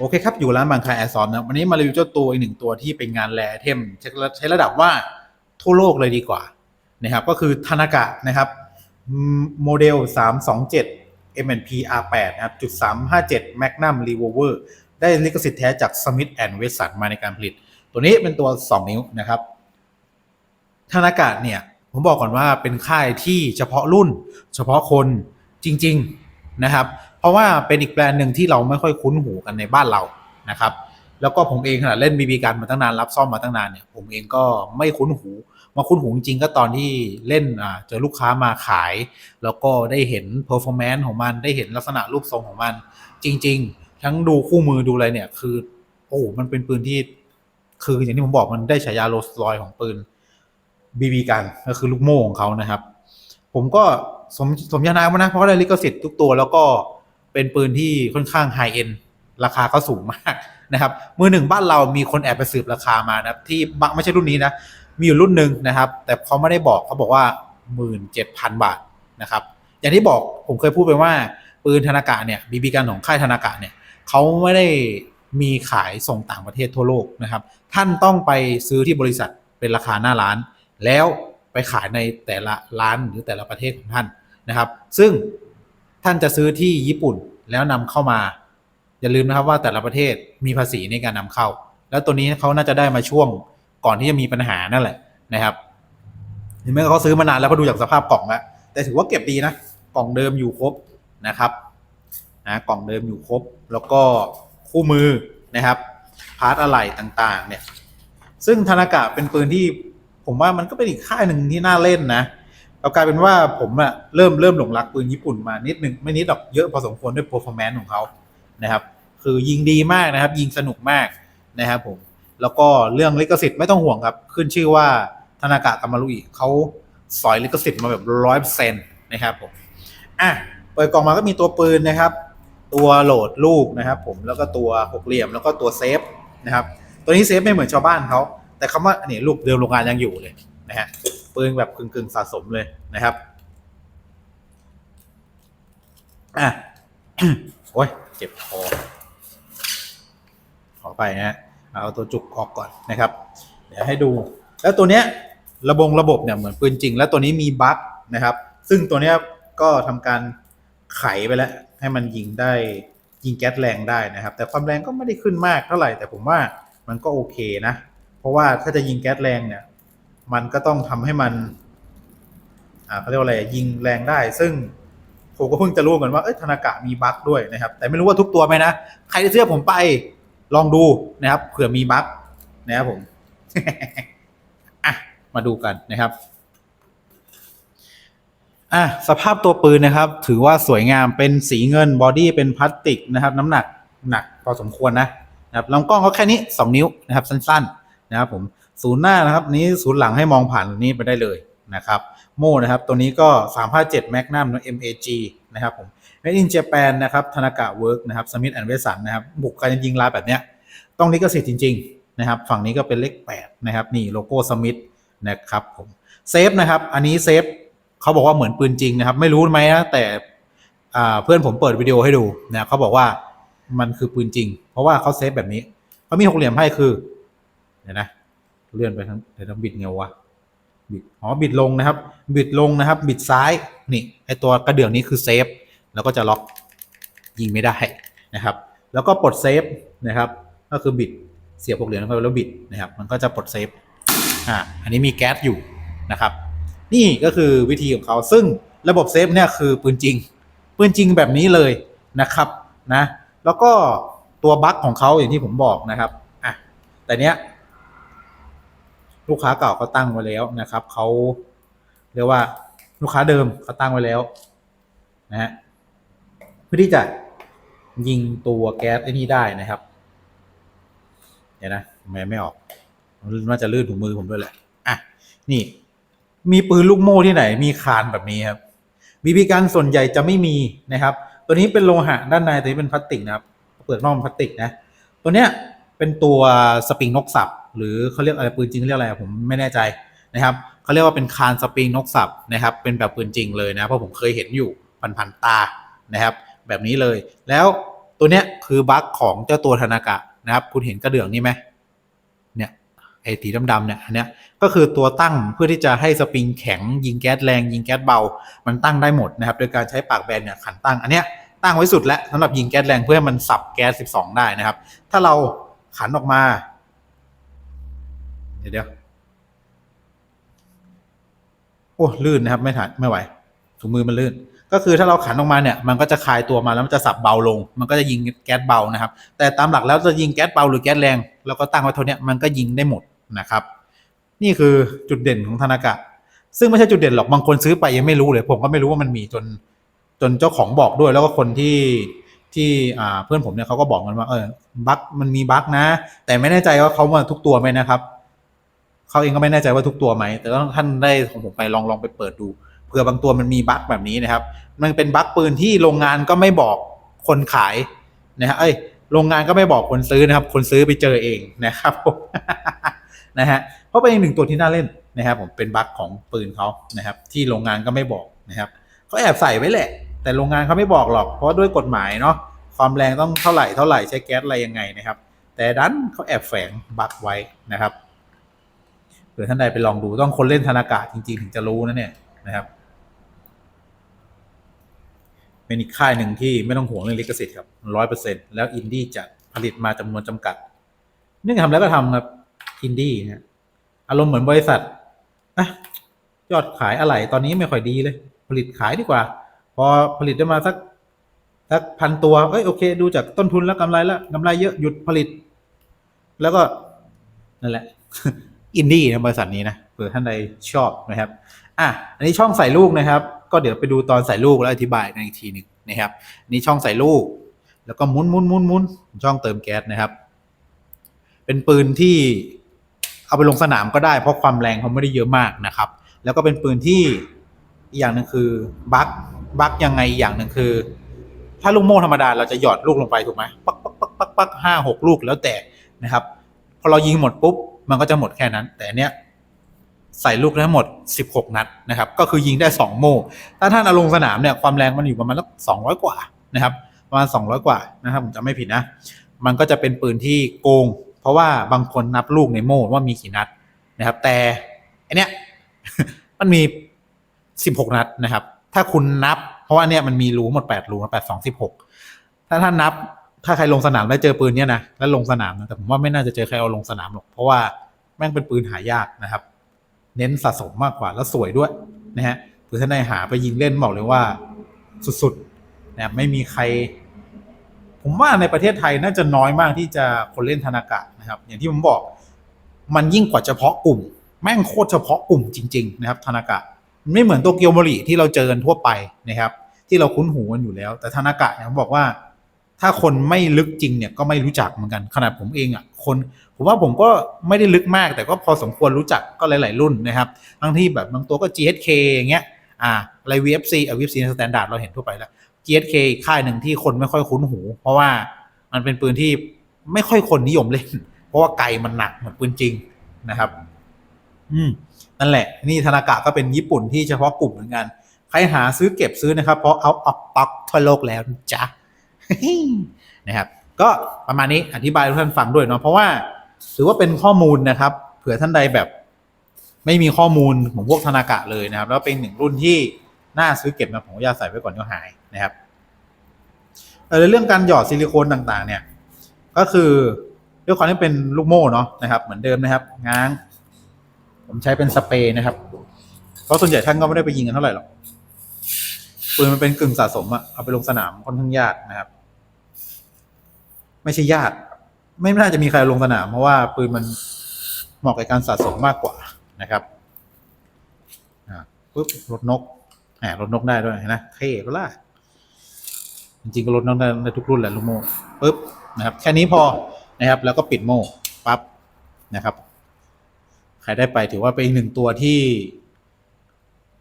โอเคครับ อยู่ร้านบางคาแอร์ซอนนะวันนี้มารีวิวเจ้าตัวอีกหนึ่งตัวที่เป็นงานแรไอเทมใช้ระดับว่าทั่วโลกเลยดีกว่านะครับก็คือทานากะนะครับโมเดล 327 M&P R8 นะครับจุด357 Magnum Revolver ได้ลิขสิทธิ์แท้จาก Smith Wesson มาในการผลิต ตัวนี้เป็นตัว 2 นิ้วนะครับทานากะเนี่ย ผมบอกก่อนว่าเป็นค่ายที่เฉพาะรุ่น เฉพาะคนจริง ๆ นะครับ เพราะว่าเป็นอีกแบรนด์หนึ่งที่เราไม่ค่อยคุ้นหูกันในบ้านเรานะครับ แล้วก็ผมเองขณะเล่นบีบีกันมาตั้งนานรับซ่อมมาตั้งนานเนี่ยผมเองก็ไม่คุ้นหู มาคุ้นหูจริงก็ตอนที่เล่นเจอลูกค้ามาขาย แล้วก็ได้เห็นเพอร์ฟอร์แมนซ์ของมันได้เห็นลักษณะรูปทรงของมัน จริง ๆ ทั้งดูคู่มือดูอะไรเนี่ยคือโอ้มันเป็นปืนที่คืออย่างที่ผมบอกมันได้ฉายาโรสลอยของปืนบีบีกันก็คือลูกโม่ของเขานะครับ ผมก็ สมสมญานามนะเพราะได้ลิขสิทธิ์ทุกตัวแล้วก็เป็นปืนที่ค่อนข้างไฮเอ็นราคาก็สูงมากนะครับ มือหนึ่งบ้านเรามีคนแอบไปสืบราคามานะครับที่ไม่ใช่รุ่นนี้นะ มีอยู่รุ่นหนึ่งนะครับ แต่เขาไม่ได้บอกเขาบอกว่าหมื่นเจ็ดพันบาทนะครับ อย่างที่บอกผมเคยพูดไปว่า ปืนธนากะเนี่ยบีบีกันของค่ายธนากะเนี่ยเขาไม่ได้มีขายส่งต่างประเทศทั่วโลกนะครับ ท่านต้องไปซื้อที่บริษัทเป็นราคาหน้าร้าน แล้วไปขายในแต่ละร้านหรือแต่ละประเทศของท่าน นะครับ ซึ่งท่านจะซื้อที่ญี่ปุ่นแล้วนำเข้ามา อย่าลืมนะครับว่าแต่ละประเทศมีภาษีในการนำเข้า แล้วตัวนี้เขาน่าจะได้มาช่วงก่อนที่จะมีปัญหานั่นแหละนะครับเห็นไหมเขาซื้อมานานแล้วเพราดูจากสภาพกล่องแล้วแต่ถือว่าเก็บดีนะกล่องเดิมอยู่ครบนะครับนะกล่องเดิมอยู่ครบ แล้วก็คู่มือนะครับ พาร์ทอะไหล่ต่างๆ เนี่ย ซึ่งธนากะเป็นปืนที่ผมว่ามันก็เป็นอีกค่ายหนึ่งที่น่าเล่นนะ เรากลายเป็นว่าผมอะเริ่มเริ่มหลงรักปืนญี่ปุ่นมานิดหนึ่งไม่นิดหรอกเยอะพอสมควรด้วย performance ของเขานะครับ คือยิงดีมากนะครับ ยิงสนุกมากนะครับผมแล้วก็เรื่องลิขสิทธิ์ไม่ต้องห่วงครับ ขึ้นชื่อว่าธนากะกามารุอิเขาสอยลิขสิทธิ์มาแบบร้อยเปอร์เซ็นต์นะครับผมอะเปิดกล่องมาก็มีตัวปืนนะครับ ตัวโหลดลูกนะครับผมแล้วก็ตัวหกเหลี่ยมแล้วก็ตัวเซฟนะครับ ตัวนี้เซฟไม่เหมือนชาวบ้านเขาแต่คำว่าเนี่ยลูกเดิมโรงงานยังอยู่เลยนะฮะ ปืนแบบกึ่งๆสะสมเลยนะครับอะโอ้ยเจ็บคอขอไปนะฮะเอาตัวจุกออกก่อนนะครับ เดี๋ยวให้ดู แล้วตัวเนี้ยระบงระบบเนี่ยเหมือนปืนจริง แล้วตัวนี้มีบั๊กนะครับ ซึ่งตัวเนี้ยก็ทำการไขไปแล้ว ให้มันยิงได้ยิงแก๊สแรงได้นะครับ แต่ความแรงก็ไม่ได้ขึ้นมากเท่าไหร่แต่ผมว่ามันก็โอเคนะ เพราะว่าถ้าจะยิงแก๊สแรงเนี่ย มันก็ต้องทำให้มันอ่าเขาเรียกว่าอะไรยิงแรงได้ ซึ่งผมก็เพิ่งจะรู้เหมือนว่าเอ้ยธนากะมีบั๊กด้วยนะครับ แต่ไม่รู้ว่าทุกตัวไหมนะ ใครที่เชื่อผมไปลองดูนะครับเผื่อมีบั๊กนะครับผมอะมาดูกันนะครับอะสภาพตัวปืนนะครับ ถือว่าสวยงามเป็นสีเงินบอดี้เป็นพลาสติกนะครับ น้ำหนักหนักพอสมควรนะนะครับลำกล้องเขาแค่นี้ 2 นิ้วนะครับ สั้น ๆ นะครับผม ศูนย์หน้านะครับนี้ศูนย์หลังให้มองผ่านนี้ไปได้เลยนะครับโม่นะครับตัวนี้ก็357 Magnum นะ MAG นะครับผม Made in Japan นะครับธนากะเวิร์กนะครับสมิธแอนด์เวสันนะครับบุกการยิงลายแบบเนี้ยต้องลิขสิทธิ์จริงๆนะครับฝั่งนี้ก็เป็นเลข 8 นะครับ นี่โลโก้สมิธนะครับผมเซฟนะครับ อันนี้เซฟเขาบอกว่าเหมือนปืนจริงนะครับ ไม่รู้ไหมนะแต่เพื่อนผมเปิดวิดีโอให้ดูนะเขาบอกว่ามันคือปืนจริง เพราะว่าเขาเซฟแบบนี้เขามีหกเหลี่ยมให้คือเดี๋ยวนะ เลื่อนไปทั้งเดี๋ยวต้องบิดเงาวะบิดอ๋อบิดลงนะครับ บิดลงนะครับ บิดซ้ายนี่ไอตัวกระเดื่องนี้คือเซฟแล้วก็จะล็อกยิงไม่ได้นะครับ แล้วก็ปลดเซฟนะครับ ก็คือบิดเสียบหกเหรียญลงไปแล้วบิดนะครับ มันก็จะปลดเซฟอ่าอันนี้มีแก๊สอยู่นะครับ นี่ก็คือวิธีของเขาซึ่งระบบเซฟเนี่ยคือปืนจริง ปืนจริงแบบนี้เลยนะครับนะ แล้วก็ตัวบั๊กของเขาอย่างที่ผมบอกนะครับอะแต่เนี้ย ลูกค้าเก่าเขาตั้งไว้แล้วนะครับเขาเรียกว่าลูกค้าเดิมเขาตั้งไว้แล้วนะฮะเพื่อที่จะยิงตัวแก๊สไอ้นี่ได้นะครับเดี๋ยวนะทำไมไม่ออกน่าจะลื่นถุงมือผมด้วยแหละอะนี่ มีปืนลูกโม่ที่ไหน มีคานแบบนี้ครับบีบีกันส่วนใหญ่จะไม่มีนะครับ ตัวนี้เป็นโลหะด้านในตัวนี้เป็นพลาสติกนะครับ เปลือกนอกพลาสติกนะ ตัวเนี้ยเป็นตัวสปริงนกสับ หรือเขาเรียกอะไรปืนจริงเรียกอะไรผมไม่แน่ใจนะครับเขาเรียกว่าเป็นคานสปริงนกสับนะครับ เป็นแบบปืนจริงเลยนะเพราะผมเคยเห็นอยู่พันพันๆตานะครับ แบบนี้เลย แล้วตัวเนี้ยคือบั๊กของเจ้าตัวธนากะนะครับ คุณเห็นกระเดื่องนี่ไหมเนี่ยไอ้สีดำๆเนี่ยอันเนี้ยก็คือตัวตั้งเพื่อที่จะให้สปริงแข็งยิงแก๊สแรงยิงแก๊สเบา มันตั้งได้หมดนะครับ โดยการใช้ปากแบนเนี่ยขันตั้งอันเนี้ยตั้งไว้สุดแล้วสำหรับยิงแก๊สแรงเพื่อให้มันสับแก๊ส 12 ได้นะครับ ถ้าเราขันออกมา เดี๋ยวโอ้ลื่นนะครับ ไม่ถันไม่ไหวถุงมือมันลื่น ก็คือถ้าเราขันออกมาเนี่ย มันก็จะคลายตัวมาแล้วมันจะสับเบาลง มันก็จะยิงแก๊สเบานะครับ แต่ตามหลักแล้วจะยิงแก๊สเบาหรือแก๊สแรงแล้วก็ตั้งไว้เท่านี้มันก็ยิงได้หมดนะครับ นี่คือจุดเด่นของธนากะ ซึ่งไม่ใช่จุดเด่นหรอกบางคนซื้อไปยังไม่รู้เลย ผมก็ไม่รู้ว่ามันมีจนจนเจ้าของบอกด้วย แล้วก็คนที่ที่เพื่อนผมเนี่ยเขาก็บอกกันว่าเออบั๊กมันมีบั๊กนะ แต่ไม่แน่ใจว่าเขามาทุกตัวไหมนะครับ เขาเองก็ไม่แน่ใจว่าทุกตัวไหม แต่ต้องท่านได้ของผมไปลองลองไปเปิดดูเผื่อบางตัวมันมีบั๊กแบบนี้นะครับ มันเป็นบั๊กปืนที่โรงงานก็ไม่บอกคนขายนะฮะเอ้ยโรงงานก็ไม่บอกคนซื้อนะครับ คนซื้อไปเจอเองนะครับนะฮะเพราะเป็นอีกหนึ่งตัวที่น่าเล่นนะครับ ผมเป็นบั๊กของปืนเขานะครับ ที่โรงงานก็ไม่บอกนะครับเขาแอบใส่ไว้แหละ แต่โรงงานเขาไม่บอกหรอก เพราะด้วยกฎหมายเนาะความแรงต้องเท่าไหร่เท่าไหร่ใช้แก๊สอะไรยังไงนะครับ แต่ดันเขาแอบแฝงบั๊กไว้นะครับ ผื่อท่านใดไปลองดูต้องคนเล่นธนากะจริง ๆ ถึงจะรู้นะเนี่ยนะครับเป็นอีกค่ายหนึ่งที่ไม่ต้องห่วงเรื่องลิขสิทธิ์ครับร้อยเปอร์เซ็นแล้วอินดี้จะผลิตมาจำนวนจำกัดเนี่องทำแล้วก็ทำครับอินดี้นะอารมณ์เหมือนบริษัทอะยอดขายอะไรตอนนี้ไม่ค่อยดีเลย ผลิตขายดีกว่า พอผลิตได้มาสักสักพันตัวเอ้ยโอเค ดูจากต้นทุนแล้วกำไรแล้วกำไรเยอะหยุดผลิต แล้วก็นั่นแหละ อินดี้นะบริษัทนี้นะเผื่อท่านใดชอบนะครับอะอันนี้ช่องใส่ลูกนะครับ ก็เดี๋ยวไปดูตอนใส่ลูกแล้วอธิบายกันอีกทีหนึ่งนะครับ นี่ช่องใส่ลูก แล้วก็มุนมุนมุนมุนช่องเติมแก๊สนะครับ เป็นปืนที่เอาไปลงสนามก็ได้เพราะความแรงเขาไม่ได้เยอะมากนะครับ แล้วก็เป็นปืนที่อีกอย่างหนึ่งคือบัคบัคยังไงอีกอย่างหนึ่งคือ ถ้าลูกโม่ธรรมดาเราจะหยอดลูกลงไปถูกไหมปักปักปักปักปักห้าหกลูกแล้วแต่นะครับ พอเรายิงหมดปุ๊บ มันก็จะหมดแค่นั้น แต่อันเนี้ยใส่ลูกได้ทั้งหมด 16 นัดนะครับ ก็คือยิงได้ 2 โม่ถ้าท่านเอาลงสนามเนี่ยความแรงมันอยู่ประมาณสัก200 กว่านะครับ ประมาณ 200 กว่านะครับผมจำไม่ผิดนะ มันก็จะเป็นปืนที่โกง เพราะว่าบางคนนับลูกในโม่ว่ามีกี่นัดนะครับ แต่อันเนี้ยมันมี 16 นัดนะครับ ถ้าคุณนับ เพราะว่าเนี่ยมันมีรูหมด 8 รูนะ8 2 16ถ้าท่านนับ ถ้าใครลงสนามแล้วเจอปืนเนี้ยนะแล้วลงสนามนะแต่ผมว่าไม่น่าจะเจอใครเอาลงสนามหรอก เพราะว่าแม่งเป็นปืนหายากนะครับ เน้นสะสมมากกว่าแล้วสวยด้วยนะฮะคือท่านใดหาไปยิงเล่นบอกเลยว่าสุดๆนะไม่มีใคร ผมว่าในประเทศไทยน่าจะน้อยมากที่จะคนเล่นธนากะนะครับ อย่างที่ผมบอกมันยิ่งกว่าเฉพาะกลุ่ม แม่งโคตรเฉพาะกลุ่มจริง ๆ นะครับธนากะมันไม่เหมือนโตเกียวโมริที่เราเจอกันทั่วไปนะครับ ที่เราคุ้นหูกันอยู่แล้ว แต่ธนากะเนี่ยผมบอกว่า ถ้าคนไม่ลึกจริงเนี่ยก็ไม่รู้จักเหมือนกันขนาดผมเองอะคนผมว่าผมก็ไม่ได้ลึกมาก แต่ก็พอสมควรรู้จักก็หลาย ๆ รุ่นนะครับทั้งที่แบบบางตัวก็ GSK อย่างเงี้ยอ่าอะไร VFC อะ VFC สแตนดาร์ดเราเห็นทั่วไปแล้ว GSK ค่ายหนึ่งที่คนไม่ค่อยคุ้นหู เพราะว่ามันเป็นปืนที่ไม่ค่อยคนนิยมเล่น เพราะว่าไกมันหนักเหมือนปืนจริงนะครับ อืมนั่นแหละ นี่ธนากะก็เป็นญี่ปุ่นที่เฉพาะกลุ่มเหมือนกัน ใครหาซื้อเก็บซื้อนะครับ เพราะเอาออกปักทั่วโลกแล้วจ้ะ นะครับ ก็ประมาณนี้อธิบายให้ท่านฟังด้วยเนาะเพราะว่าถือว่าเป็นข้อมูลนะครับ เผื่อท่านใดแบบ ไม่มีข้อมูลของพวกธนากะเลยนะครับ แล้วเป็นหนึ่งรุ่นที่น่าซื้อเก็บนะผมก็อยาใส่ไว้ก่อนเดี๋ยวหายนะครับเออเรื่องการหยอดซิลิโคนต่างๆ เนี่ย ก็คือด้วยความที่เป็นลูกโม่เนาะนะครับ เหมือนเดิมนะครับ ง้าง ผมใช้เป็นสเปรย์นะครับ เพราะส่วนใหญ่ท่านก็ไม่ได้ไปยิงกันเท่าไหร่หรอกปืนมันเป็นกึ่งสะสมอะเอาไปลงสนามค่อนข้างยากนะครับ ไม่ใช่ยาก ไม่น่าจะมีใครลงสนาม เพราะว่าปืนมันเหมาะกับการสะสมมากกว่านะครับปุ๊บรถนกแหมรถนกได้ด้วยนะเท่ก็ล่ะจริงๆก็รถนกได้ในทุกรุ่นแหละลูกโม่ปุ๊บนะครับ แค่นี้พอนะครับ แล้วก็ปิดโม่ปั๊บนะครับ ใครได้ไปถือว่าเป็นอีกหนึ่งตัวที่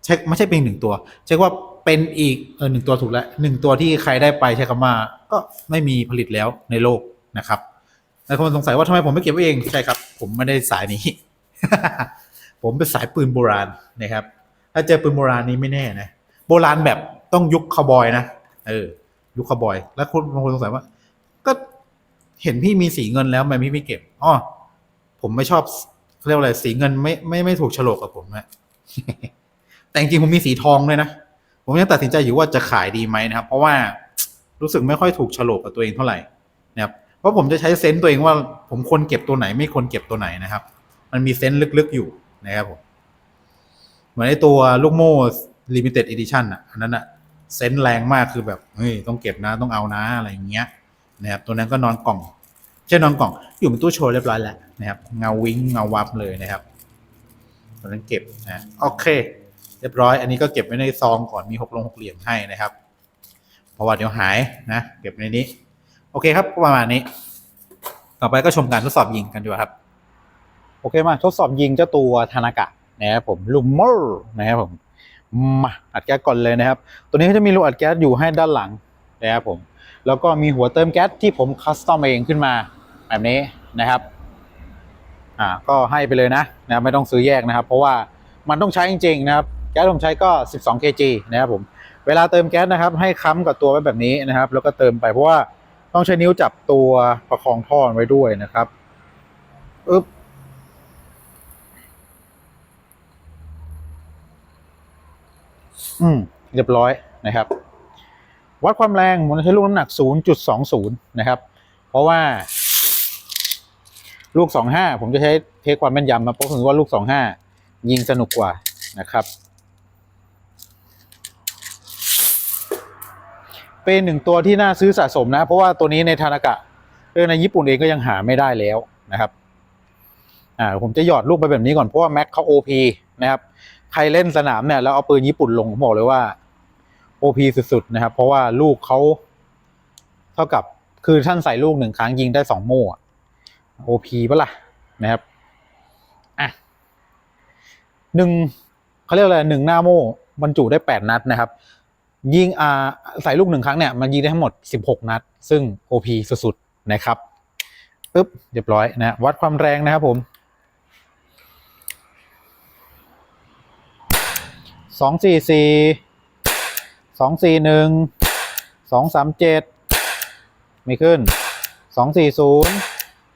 เช็คไม่ใช่เป็นหนึ่งตัวเช็คว่า เป็นอีกเออหนึ่งตัวถูกแล้วหนึ่งตัวที่ใครได้ไปใช้คำว่าก็ไม่มีผลิตแล้วในโลกนะครับหลายคนสงสัยว่าทำไมผมไม่เก็บไว้เองใช่ครับ ผมไม่ได้สายนี้ ผมเป็นสายปืนโบราณนะครับ ถ้าเจอปืนโบราณนี้ไม่แน่นะโบราณแบบต้องยุคคาวบอยนะเออ ยุคคาวบอย แล้วคนบางคนสงสัยว่า ก็เห็นพี่มีสีเงินแล้วทำไมพี่ไม่เก็บอ๋อผมไม่ชอบเรียกว่าอะไรสีเงินไม่ไม่ไม่ถูกฉลกกับผมนะแต่จริงผมมีสีทองด้วยนะ ผมยังตัดสินใจอยู่ว่าจะขายดีไหมนะครับ เพราะว่ารู้สึกไม่ค่อยถูกฉลกกับตัวเองเท่าไหร่นะครับเพราะผมจะใช้เซนต์ตัวเองว่า ผมควรเก็บตัวไหน ไม่ควรเก็บตัวไหนนะครับ มันมีเซนต์ลึกๆอยู่นะครับผมเหมือนไอตัวลูกโม่ limited edition อะอันนั้นอะเซนส์แรงมากคือแบบเฮ้ยต้องเก็บนะต้องเอานะอะไรอย่างเงี้ยนะครับตัวนั้นก็นอนกล่องใช่นอนกล่อง อยู่บนตู้โชว์เรียบร้อยแล้วนะครับเงาวิ้งเงาวับเลยนะครับตัวนั้นเก็บนะโอเค เรียบร้อย อันนี้ก็เก็บไว้ในซองก่อนมีหกลงหกเหรียญให้นะครับ เพราะว่าเดี๋ยวหายนะเก็บในนี้ โอเคครับก็ประมาณนี้ ต่อไปก็ชมการทดสอบยิงกันดีกว่าครับ โอเคมาทดสอบยิงเจ้าตัวธนากะนะครับผมลูมเมอร์นะครับผมมาอัดแก๊สก่อนเลยนะครับ ตัวนี้ก็จะมีรูอัดแก๊สอยู่ให้ด้านหลังนะครับผม แล้วก็มีหัวเติมแก๊สที่ผมคัสตอมเองขึ้นมาแบบนี้นะครับ อ่าก็ให้ไปเลยนะนะไม่ต้องซื้อแยกนะครับ เพราะว่ามันต้องใช้จริงๆนะครับ ก๊สผมใช้ก็ 12 kg นะครับผมเวลาเติมแก๊สนะครับ ให้ค้ำกับตัวไว้แบบนี้นะครับ แล้วก็เติมไปเพราะว่าต้องใช้นิ้วจับตัวประคองท่อไว้ด้วยนะครับอึ๊บอืมเรียบร้อยนะครับ วัดความแรงผมใช้ลูกน้ำหนัก 0.20 นะครับ เพราะว่าลูก 25 ผมจะใช้เทคความแม่นยำมาเพราะถือว่าลูก 25 ยิงสนุกกว่านะครับ เป็นหนึ่งตัวที่น่าซื้อสะสมนะ เพราะว่าตัวนี้ในทานากะเรื่อในญี่ปุ่นเองก็ยังหาไม่ได้แล้วนะครับอ่าผมจะหยอดลูกไปแบบนี้ก่อนเพราะว่าแม็กเขา OP นะครับใครเล่นสนามเนี่ยแล้วเอาปืนญี่ปุ่นลงผมบอกเลยว่า OP สุดๆนะครับ เพราะว่าลูกเขาเท่ากับคือท่านใส่ลูกหนึ่งครั้งยิงได้สองโม่โอะ OP ปะล่ะนะครับอะหนึ่งเขาเรียกอะไรหนึ่งหน้าโม่บรรจุได้แปดนัดนะครับ ยิงอ่าใส่ลูกหนึ่งครั้งเนี่ยมันยิงได้ทั้งหมดสิบหกนัด ซึ่ง OP สุดๆนะครับปึ๊บเรียบร้อยนะวัดความแรงนะครับผมสองสี่สี่สองสี่หนึ่งสองสามเจ็ดไม่ขึ้นสองสี่ศูนย์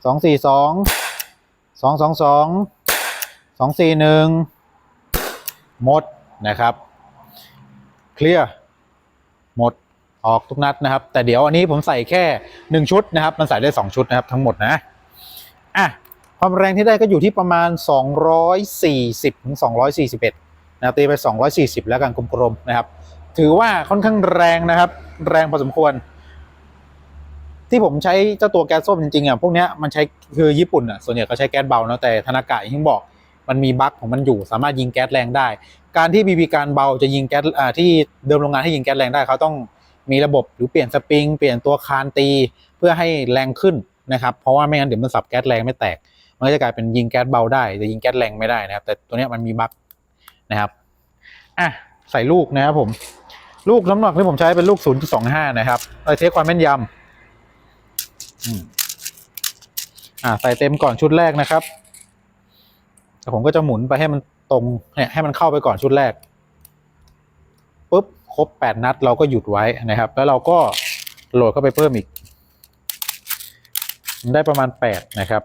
สองสี่สองสองสองสองสองสี่หนึ่งหมดนะครับ เคลียร์ หมดออกทุกนัดนะครับ แต่เดี๋ยวอันนี้ผมใส่แค่หนึ่งชุดนะครับ มันใส่ได้สองชุดนะครับทั้งหมดนะอะความแรงที่ได้ก็อยู่ที่ประมาณ 240ถึง241นะครับตีไป 240 แล้วกันกลมๆนะครับ ถือว่าค่อนข้างแรงนะครับ แรงพอสมควร ที่ผมใช้เจ้าตัวแก๊สส้มจริงๆอะพวกเนี้ยมันใช้คือญี่ปุ่นอะส่วนใหญ่ก็ใช้แก๊สเบาเนาะแต่ธนากะอย่างที่บอก มันมีบั๊กของมันอยู่ สามารถยิงแก๊สแรงได้ การที่บีบีการเบาจะยิงแก๊สที่เดิมโรงงานให้ยิงแก๊สแรงได้เขาต้องมีระบบหรือเปลี่ยนสปริงเปลี่ยนตัวคานตีเพื่อให้แรงขึ้นนะครับเพราะว่าไม่งั้นเดี๋ยวมันสับแก๊สแรงไม่แตก มันก็จะกลายเป็นยิงแก๊สเบาได้แต่ยิงแก๊สแรงไม่ได้นะครับ แต่ตัวนี้มันมีบั๊กนะครับอะใส่ลูกนะครับผม ลูกน้ำหนักที่ผมใช้เป็นลูก 0.25 นะครับเราเทคความแม่นยำอ่าใส่เต็มก่อนชุดแรกนะครับ แต่ผมก็จะหมุนไปให้มันตรงเนี่ยให้มันเข้าไปก่อนชุดแรกปุ๊บครบ 8 นัดเราก็หยุดไว้นะครับ แล้วเราก็โหลดเข้าไปเพิ่มอีก ได้ประมาณ 8 นะครับ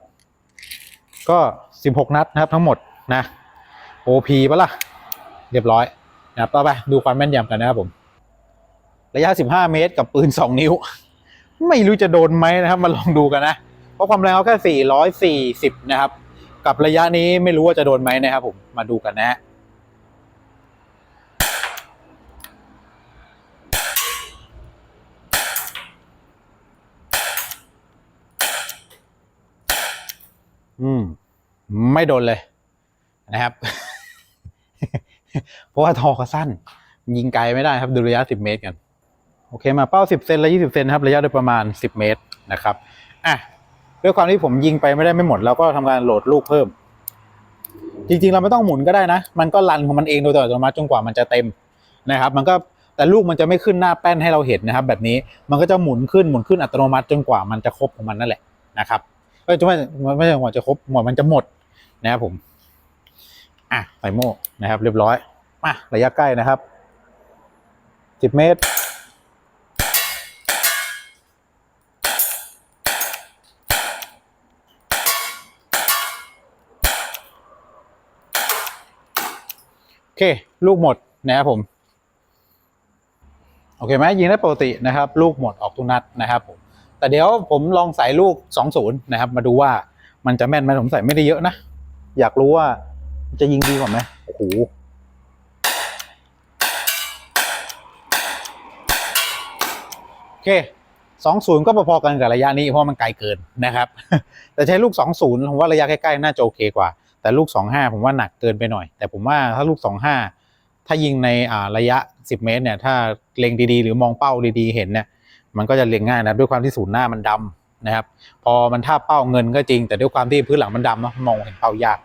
ก็ 16 นัดนะครับทั้งหมดนะ OP ปะล่ะ เรียบร้อยนะครับต่อไปดูความแม่นยำกันนะครับผม ระยะ 15 เมตรกับปืน 2 นิ้ว ไม่รู้จะโดนไหมนะครับ มาลองดูกันนะ เพราะความแรงเขาแค่ 440 นะครับ กับระยะนี้ไม่รู้ว่าจะโดนไหมนะครับผมมาดูกันนะฮะอืม ไม่โดนเลยนะครับ เพราะว่าทอเขาสั้น ยิงไกลไม่ได้ครับดูระยะ10เมตรกัน โอเคมาเป้า10เซนและ20เซนครับ ระยะโดยประมาณ10เมตรนะครับ อะ ด้วยความที่ผมยิงไปไม่ได้ไม่หมดเราก็ทำการโหลดลูกเพิ่ม จริง ๆ เราไม่ต้องหมุนก็ได้นะ มันก็รันของมันเองโดยอัตโนมัติจนกว่ามันจะเต็มนะครับ มันก็แต่ลูกมันจะไม่ขึ้นหน้าแป้นให้เราเห็นนะครับ แบบนี้มันก็จะหมุนขึ้นหมุนขึ้นอัตโนมัติจนกว่ามันจะครบของมันนั่นแหละนะครับก็จะไม่ไม่ใช่ว่าจะครบหมดมันจะหมดนะครับผมอะใส่โม่นะครับ เรียบร้อยมาระยะใกล้นะครับ 10 เมตร เค ลูกหมดนะครับผม โอเคไหมยิงได้ปกตินะครับ ลูกหมดออกทุกนัดนะครับผมแต่เดี๋ยวผมลองใส่ลูก 20 นะครับ มาดูว่ามันจะแม่นไหมผมใส่ไม่ได้เยอะนะ อยากรู้ว่าจะยิงดีกว่าไหมโอ้โหโอเค20 ก็พอๆกันกับระยะนี้เพราะมันไกลเกินนะครับ แต่ใช้ลูก 20 ผมว่าระยะใกล้ๆน่าจะโอเคกว่า แต่ลูก 25 ผมว่าหนักเกินไปหน่อย แต่ผมว่าถ้าลูก 25 ถ้ายิงในระยะ 10 เมตรเนี่ยถ้าเล็งดีๆ หรือมองเป้าดีๆ เห็นเนี่ยมันก็จะเล็งง่ายนะด้วยความที่ศูนย์หน้ามันดำนะครับ พอมันท่าเป้าเงินก็จริง แต่ด้วยความที่พื้นหลังมันดำนะมองเห็นเป้ายาก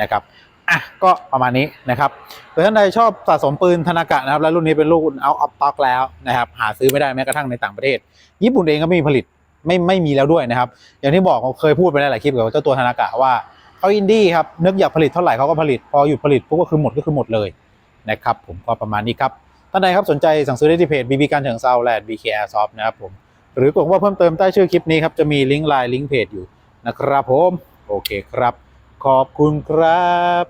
นะครับอะก็ประมาณนี้นะครับเผื่อท่านใดชอบสะสมปืนธนากะนะครับ แล้วรุ่นนี้เป็นรุ่นเอาออฟต็อกแล้วนะครับ หาซื้อไม่ได้แม้กระทั่งในต่างประเทศ ญี่ปุ่นเองก็ไม่มีผลิตไม่ไม่มีแล้วด้วยนะครับ อย่างที่บอกเคยพูดไปในหลายคลิปเกี่ยวกับเจ้าตัวธนากะว่า เขาอินดี้ครับนึกอยากผลิตเท่าไหร่เขาก็ผลิต พอหยุดผลิตปุ๊บก็คือหมดก็คือหมดเลยนะครับผมก็ประมาณนี้ครับท่านใดครับสนใจสั่งซื้อได้ที่เพจ BB การเฉิงเซาและ BK Airsoft นะครับผมหรือกดว่าเพิ่มเติมใต้ชื่อคลิปนี้ครับจะมีลิงก์ไลน์ลิงก์เพจอยู่นะครับผมโอเคครับ ขอบคุณครับ